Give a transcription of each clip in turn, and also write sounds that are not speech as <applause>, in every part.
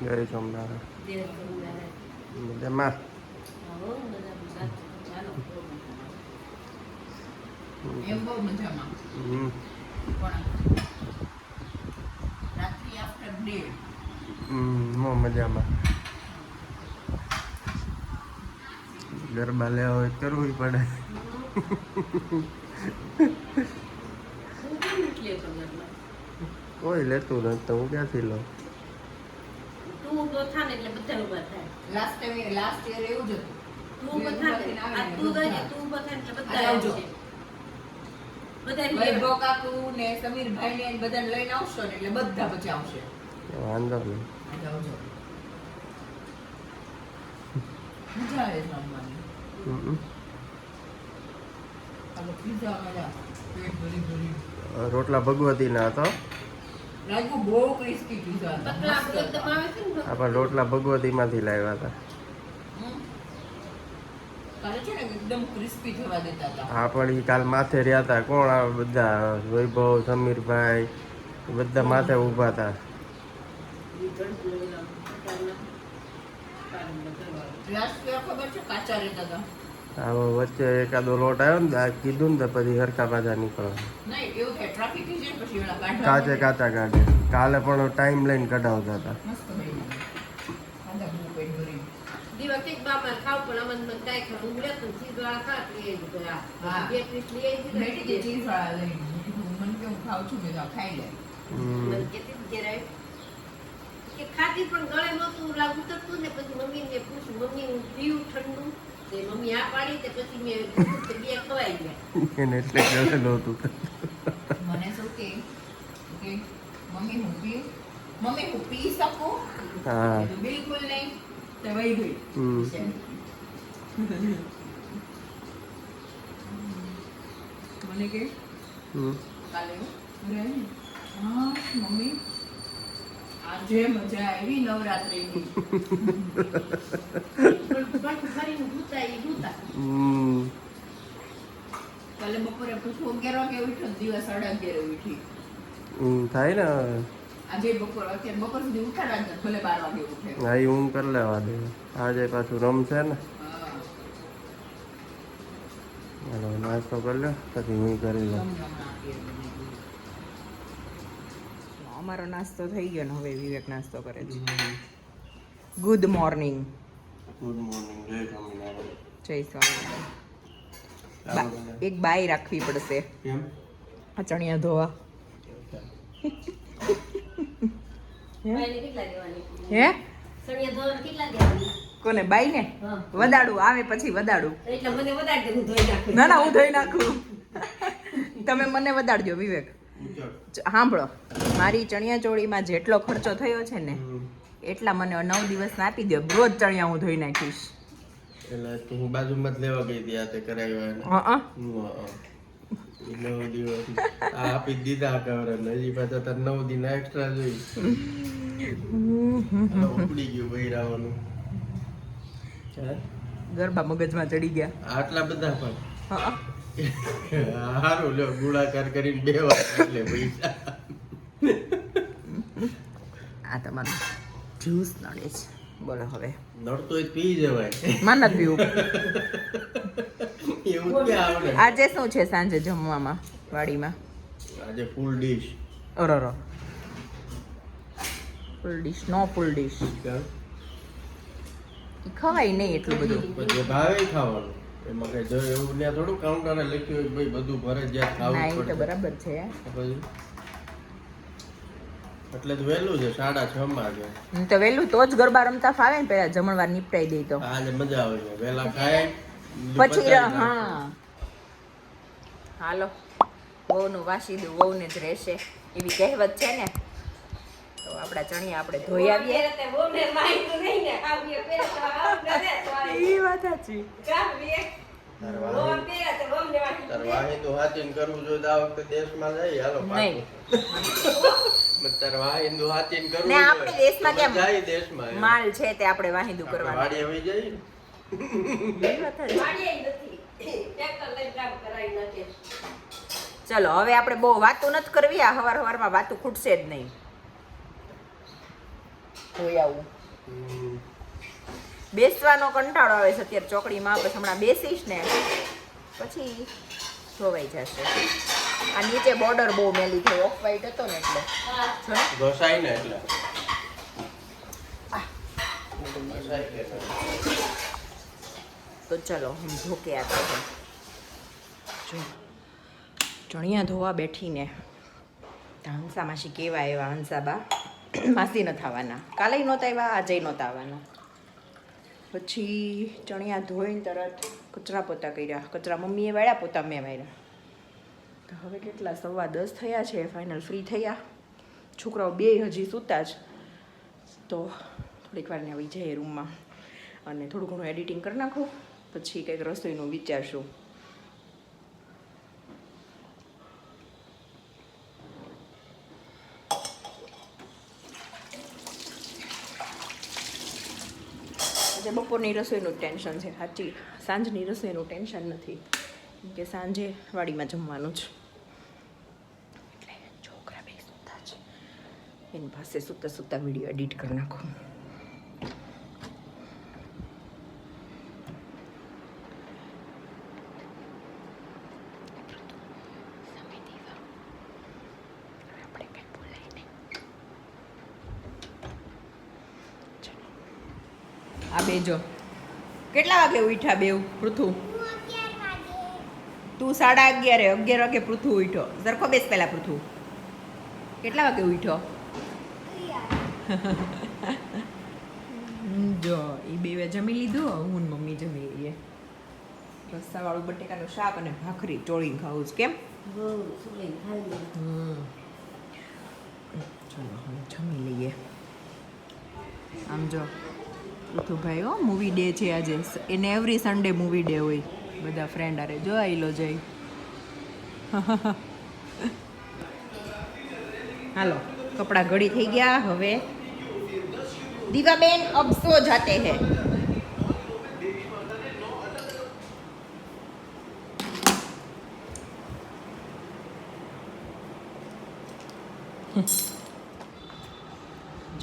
જય સોમનારાયણ. મજામાં? મજામાં. ગરબા લેવા હોય કરવું પડે? કોઈ લેતું નથી તો હું ક્યાંથી લઉં? તું થા ને એટલે બધા ઊભા થાય. લાસ્ટ ટાઈમ લાસ્ટ યર એવું જ હતું. તું થા ને, આ તું ગઈ તું થાય એટલે બધા આવજો. બધા વૈભવ કાકુ ને સમીરભાઈ ને બધાને લઈને આવશો ને એટલે બધા પછી આવશે. વાંધો નહીં. આવજો મજા આવે છે રમવાની. હમ. આ પીઝા મજા પેટ ભરી ભરી. રોટલા ક્રિસ્પી પીઝા હતા આપણા રોટલા ભગવતીમાંથી લાવ્યા હતા. હમ. કાલે છે ને એકદમ ક્રિસ્પી થવા દેતા હતા. હા પણ ઈ કાલ માથે રહ્યા હતા. કોણ આ બધા? વૈભવ સમીરભાઈ બધા માથે ઊભા હતા. ખબર છે? કાચા રહેતા હતા. આવો વચ્ચે એકાદો લોટ આવ્યો ને આ કીધું ને તો પછી હરકા પાછા નીકળો કાચે કાચા કાઢે કાલે પણ ટાઈમ લઈને કઢાવતા હતા ખાવ પણ ગળે નતું લાગુ ખાવ. હું લેતું ચીઝવાળા ખા તો એ જ બધા. હા. બે પીસ લઈ આવી હતી ને પછી જે ચીઝ વાળા લઈને મને કે હું ખાઉં છું મેં કીધું આ ખાઈ લે હમ. મને કહેતી હતી ઘેર આવી. કે ખાધી પણ ગળે નહોતું ઓલા ઉતરતું ને પછી પૂછ્યું મમ્મી પીવું ઠંડુ તે મમ્મી આ પાડી તે પછી મેં તે બે ખવાઈ ગયા. એને એટલે ગળેલું હતું. મને શું કે? કે મમ્મી હું પી મમ્મી હું પી શકું? હા. બિલકુલ નહીં. તે વહી ગઈ હમ. મને કે? હમ. કાલે હા મમ્મી. આજે મજા આવી નવરાત્રિની. <laughs> પણ ભૂતા ભૂતા. કાલે બપોરે પૂછું અગિયાર વાગે ઉઠો દિવસ સાડા અગિયાર ઉઠી. થાય ને આજે બપોર અત્યારે બપોર સુધી ઉઠાડા ભલે બાર વાગે ઉઠે. હા એ ઊંઘ કરી લેવા દે. આજે પાછું રમશે ને. હાલો નાસ્તો કરી લો પછી હું કરી લઉં જમ જમણા આપીએ બધી. અમારો નાસ્તો થઈ ગયો ને હવે વિવેક નાસ્તો કરે છે. ગુડ મોર્નિંગ ગુડ મોર્નિંગ જય સ્વામિનારાયણ. જય સ્વામિનારાયણ. બા- એક બાઈ રાખવી પડશે. ચણિયા ધોવા. ભાઈને કેટલા દેવાની? હે? સણિયા ધોવાના કેટલા દેવાની? કોને? બાઈ ને વધાડું. વદાડું આવે પછી વદાડું નાખું. ના ના હું ધોઈ નાખું. તમે મને વદાડજો વિવેક. સાંભળો. મારી ચણિયા ચોળીમાં જેટલો ખર્ચો થયો છે ને એટલા મને નવ દિવસ આપી દો રોજ ચણિયા હું ધોઈ નાખીશ. એટલે તું હું બાજુમાં જ લેવા ગઈ હતી આ તે કરાવ્યા હા. નવ દિવસ. આપી દીધા કવર નજી પાછા તાર નવ દિન એક્સ્ટ્રા જોઈ. ઉપડી ગયું વૈરાવાનું ગરબા મગજમાં ચડી ગયા. આટલા બધા પણ? હા હારું લ્યો ગુણાકાર કરીને બે વાર એટલે પૈસા આ તમારું જ્યુસ નડે છે. બોલો હવે. નડતો પી જવાય. મને પીવું. એવું કે આવડે? આજે શું છે સાંજે જમવામાં વાડીમાં? આજે ફૂલ ડીશ અરર ફૂલ ડીશ નો ફૂલ ડીશ ખવાય નહીં એટલું બધું. પછી ભાવે ખાવાનું. એમાં કઈ જો એવું ત્યાં થોડું કાઉન્ટરે લખ્યું હોય ભાઈ બધું ભરે જ્યાં ખાવું તો પડે. બરાબર છે. પછી એટલે જ વહેલું છે સાડા છ માં છે. તો વહેલું તો જ ગરબા રમતા ફાવે ને પેલા જમણવાર નિપટાઈ દઈ તો. આજે મજા આવે છે. વહેલા ખાય પછી. હા. હાલો વહુનું વાસીદું વહુને જ રહેશે. એવી કહેવત છે ને. તો આપણા ચણિયા આપણે ધોઈ આવીએ. તે તો તો એ વાત સાચી. કાવ્ય તાર વહુ તો હાચીને કરવું જોઈએ આ વખતે દેશમાં જઈએ હાલો નહીં. પાકું. તાર વાહી કરવું ને આપણે જોઈએ. દેશમાં કેમ? જાય દેશમાં એમ. માલ છે તે આપણે વાહિંદુ કરવાનું વાડી આવી કરાવી નાખે ચલો હવે આપણે બહુ વાતો નથી કરવી આ હવાર હવારમાં વાતો ખૂટશે જ નહીં જોઈ આવું. બેસવાનો કંટાળો આવે છે અત્યારે ચોકડીમાં પછી હમણાં બેસીશ ને. પછી ધોવાઈ જશે. આ નીચે બોર્ડર બહુ મેલી થઈ ઓફ વાઈટ હતો ને એટલે. ઘસાય ને એટલે. તો ચલો હું ધોકે આતે જો ચણિયા ધોવા બેઠીને હંસા માસી કેવા એવા હંસાબા? માસી ન થવાના. કાલે નહોતા આવ્યા આજે નહોતા આવવાના. પછી ચણિયા ધોઈને તરત કચરા પોતા કર્યા. કચરા મમ્મીએ વાળ્યા, પોતા મેં વાળ્યા. તો હવે કેટલા, સવા દસ થયા છે ફાઇનલ ફ્રી થયા. છોકરાઓ બે હજી સૂતા જ. તો થોડીક વાર ને આવી જઈએ રૂમમાં અને થોડું ઘણું એડિટિંગ કરી નાખું. પછી કંઈક રસોઈનું વિચારશું. આજે બપોરની રસોઈનું ટેન્શન છે, સાચી. સાંજની રસોઈનું ટેન્શન નથી. કે સાંજે વાડીમાં જમવાનું જ. એટલે છોકરા બે સૂતા છે. એની પાસે સૂતા સૂતા વીડિયો એડિટ કરી નાખું. આ બે જો. કેટલા વાગે ઉઠ્યા બેવ પૃથુ? તું સાડા અગિયારે, અગિયાર વાગે પૃથુ ઉઠ્યો. સરખો બેસ પહેલાં પૃથુ. કેટલા વાગે ઉઠ્યો? જો એ બે જમી લીધું, હું મમ્મી જમી લઈએ. રસ્તાવાળું બટેકાનું શાક અને ભાખરી, ચોળીને ખાવું છે, કેમ? ચલો, હવે જમી લઈએ. આમ જો પૃથુભાઈ હો મૂવી ડે છે આજે. એને એવરી સન્ડે મૂવી ડે હોય. બધા ફ્રેન્ડ અરે જો લો જઈ. હાલો, કપડાં ઘડી થઈ ગયા. હવે દીવાબેન અબ સો જાતે હે.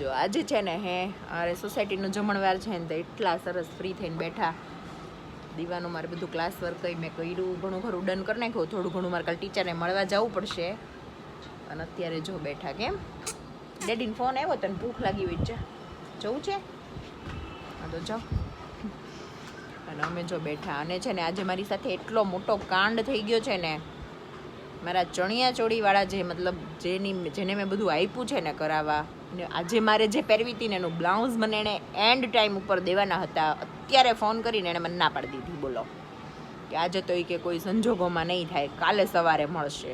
જો, આજે છે ને હે અરે સોસાયટીનો જમણવાર છે ને તો એટલા સરસ ફ્રી થઈને બેઠા. દીવાનું મારે બધું ક્લાસ વર્ક કંઈ મેં કર્યું, ઘણું ખરું ડન કરી નાખ્યું. થોડું ઘણું મારે કાલે ટીચરને મળવા જવું પડશે. અને અત્યારે જો બેઠા કેમ? ડેડીને ફોન આવ્યો તને ભૂખ લાગી હોય છે જવું છે? હા, તો જાઓ. અને અમે જો બેઠા. અને છે ને આજે મારી સાથે એટલો મોટો કાંડ થઈ ગયો છે ને. મારા ચણિયા ચોળીવાળા જે મતલબ જેની, જેને મેં બધું આપ્યું છે ને કરાવવા ને આજે મારે જે પહેરવી હતી ને એનું બ્લાઉઝ મને એણે એન્ડ ટાઈમ ઉપર દેવાના હતા. અત્યારે ફોન કરીને એણે મને ના પાડી દીધી. બોલો. કે આજે તો એ કે કોઈ સંજોગોમાં નહીં થાય. કાલે સવારે મળશે.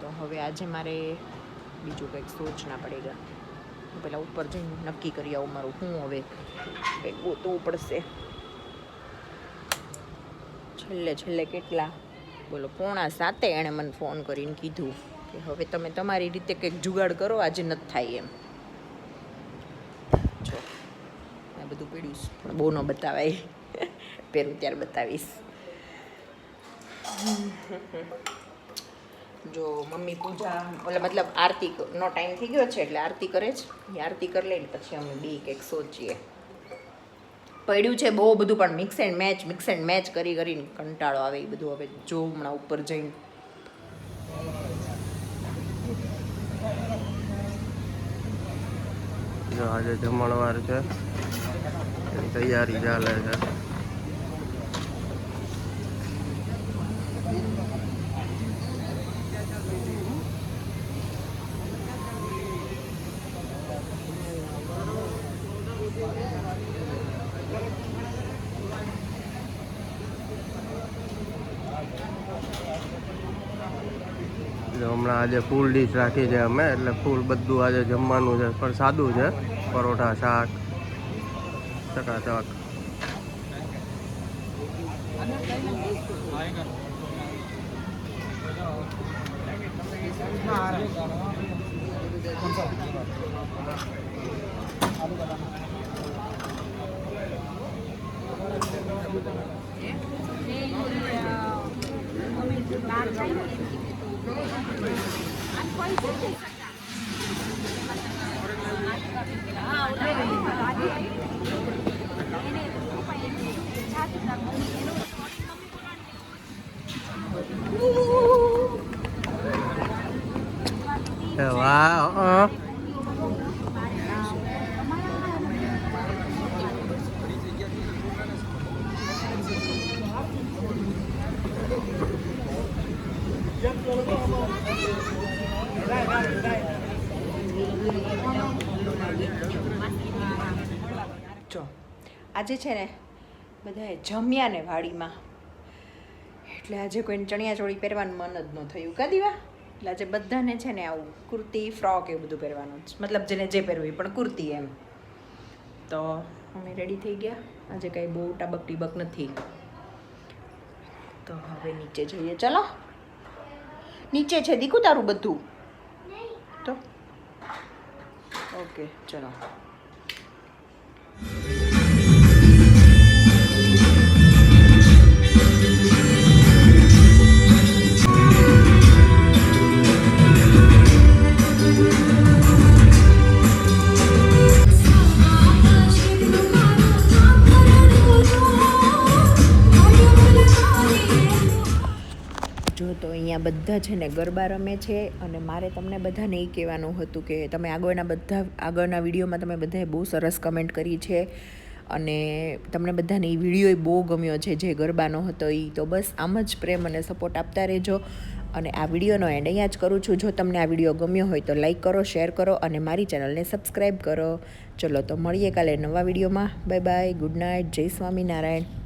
તો હવે આજે મારે બીજું કંઈક સોચના પડેગા હું પહેલાં ઉપર જઈને નક્કી કરી આવું મારું. હું હવે કંઈક ગોતવું પડશે. છેલ્લે છેલ્લે કેટલા? બોલો, પોણા સાતે એણે મને ફોન કરીને કીધું. કે હવે તમે તમારી રીતે કંઈક જુગાડ કરો, આજે નથી થાય એમ. જો, આ બધું પીડ્યું પણ બહુ ન બતાવાય. પહેરું ત્યારે બતાવીશ. જો, મમ્મી પૂજા એટલે મતલબ આરતી નો ટાઈમ થઈ ગયો છે એટલે આરતી કરે છે. એ આરતી કરી લઈને પછી અમે બી કંઈક સોચીએ. પડ્યું છે બહુ બધું, પણ mix and match mix and match કરી, કરીને કંટાળો આવે એ બધું. હવે જો હમણાં ઉપર જઈને જો આજે જમણવાર છે. એની તૈયારી ચાલે છે. હમણાં આજે ફૂલ ડીશ રાખી છે અમે, એટલે ફૂલ બધું આજે જમવાનું છે. પણ સાદું છે. પરોઠા શાક ચકાચક. I'm quite વાહ અ. જો, આજે છે ને બધાએ જમ્યા ને વાડીમાં એટલે આજે કોઈને ચણિયા ચોળી પહેરવાનું મન જ ન થયું કા દીવા એટલે આજે બધાને છે ને આવું કુર્તી, ફ્રોક એવું બધું પહેરવાનું જ. મતલબ જેને જે પહેરવું પણ કુર્તી એમ. તો અમે રેડી થઈ ગયા. આજે કાંઈ બહુ ટાબક ટીબક નથી. તો હવે નીચે જઈએ. ચલો. નીચે છે. દીકુ તારું બધું? તો? ઓકે, ચલો. બધા છે ને ગરબા રમે છે અને મારે તમને બધાને એ કહેવાનું હતું કે તમે આગળના બધા, આગળના વિડીયોમાં તમે બધાએ બહુ સરસ કમેન્ટ કરી છે અને તમને બધાને એ વીડિયો બહુ ગમ્યો છે જે ગરબાનો હતો એ તો બસ આમ જ પ્રેમ અને સપોર્ટ આપતા રહેજો અને આ વિડીયોનો એન્ડ અહીંયા જ કરું છું. જો તમને આ વીડિયો ગમ્યો હોય તો લાઈક કરો શેર કરો અને મારી ચેનલને સબસ્ક્રાઈબ કરો. ચલો તો મળીએ કાલે નવા વિડીયોમાં. બાય બાય ગુડ નાઇટ જય સ્વામિનારાયણ.